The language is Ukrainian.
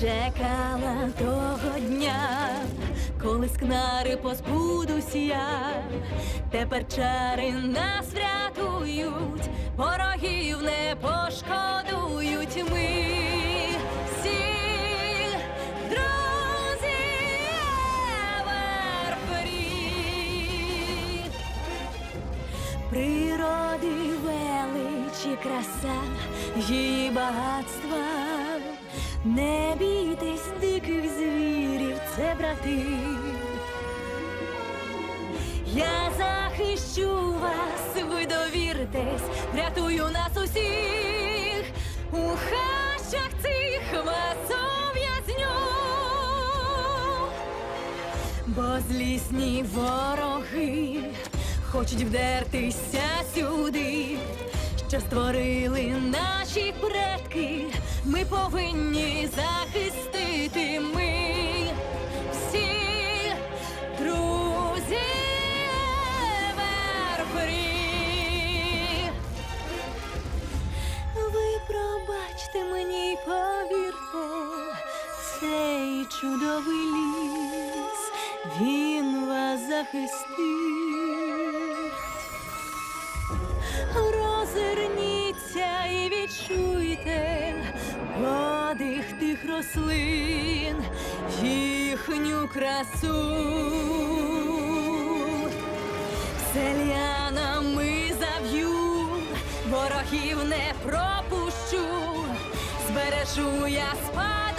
чекала того дня, коли скнари позбудусь я, тепер чари нас врятують, ворогів не пошкодують ми всі друзі Еверфрі. Природи величі краса, її багатства. Не бійтесь диких звірів, це брати. Я захищу вас, ви довіртесь, врятую нас усіх. У хащах цих вас ув'язню. Бо злісні вороги хочуть вдертися сюди, що створили наші предки. Ми повинні захистити ми всі друзі Еверфрі. Ви пробачте мені, й повірте, цей чудовий ліс, він вас захистить. Подих тих рослин, їхню красу. Селянами зав'ю, ворогів не пропущу, збережу я спадок